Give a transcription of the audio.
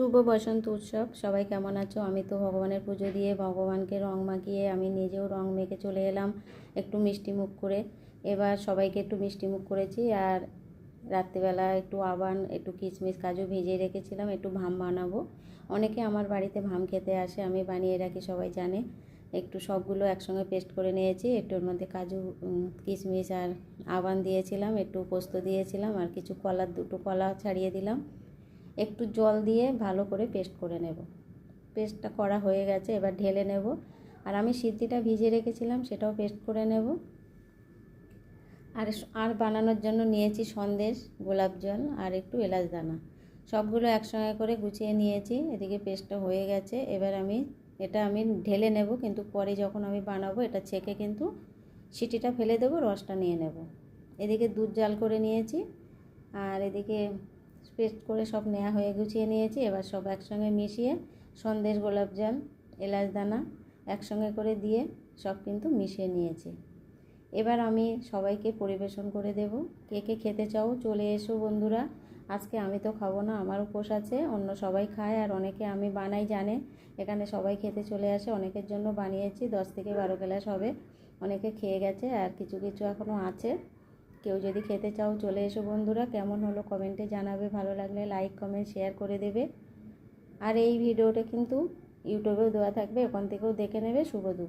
শুভ বসন্ত উৎসব। সবাই কেমন আছো? আমি তো ভগবানের পুজো দিয়ে ভগবানকে রং মাখিয়ে আমি নিজেও রং মেখে চলে এলাম একটু মিষ্টি মুখ করে। এবার সবাইকে একটু মিষ্টি মুখ করেছি আর রাত্রিবেলা একটু আবান, একটু কিশমিশ, কাজু ভিজিয়ে রেখেছিলাম, একটু ভাম বানাবো। অনেকে আমার বাড়িতে ভাম খেতে আসে, আমি বানিয়ে রাখি, সবাই জানে। একটু সবগুলো একসঙ্গে পেস্ট করে নিয়েছি, একটু ওর মধ্যে কাজু কিশমিশ আর আবান দিয়েছিলাম, একটু পোস্ত দিয়েছিলাম আর কিছু কলার দুটো কলা ছাড়িয়ে দিলাম। একটু জল দিয়ে ভালো করে পেস্ট করে নেব। পেস্টটা করা হয়ে গেছে, এবার ঢেলে নেব। আর আমি সিদ্ধিটা ভিজিয়ে রেখেছিলাম, সেটাও পেস্ট করে নেব। আর আর বানানোর জন্য নিয়েছি সন্দেশ, গোলাপ জল আর একটু এলাচ দানা। সবগুলো একসঙ্গে করে গুছিয়ে নিয়েছি, এদিকে পেস্টটা হয়ে গেছে। এবার আমি, এটা আমি ঢেলে নেব, কিন্তু পরে যখন আমি বানাবো, এটা ছেঁকে কিন্তু সিটিটা ফেলে দেবো, রসটা নিয়ে নেব। এদিকে দুধ জাল করে নিয়েছি, আর এদিকে পেস্ট করে সব নেওয়া হয়ে গুছিয়ে নিয়েছি। এবার সব একসঙ্গে মিশিয়ে সন্দেশ গোলাপ জল এলাচ দানা একসঙ্গে করে দিয়ে সব কিন্তু মিশিয়ে নিয়েছি। এবার আমি সবাইকে পরিবেশন করে দেব। কে কে খেতে চাও চলে এসো বন্ধুরা। আজকে আমি তো খাব না আমার উপোস আছে, অন্য সবাই খায় আর অনেকে আমি বানাই জানে। এখানে সবাই খেতে চলে আসে, অনেকের জন্য বানিয়েছি, দশ থেকে বারো গ্লাস হবে। অনেকে খেয়ে গেছে আর কিছু কিছু এখনও আছে। কেউ যদি খেতে চাও, চলে এসো বন্ধুরা। কেমন হলো কমেন্টে জানাবে। ভালো লাগলে লাইক কমেন্ট শেয়ার করে দেবে। আর এই ভিডিওটা কিন্তু ইউটিউবেও দেওয়া থাকবে। ওখান থেকেও দেখে নেবে। শুভ দুপুর।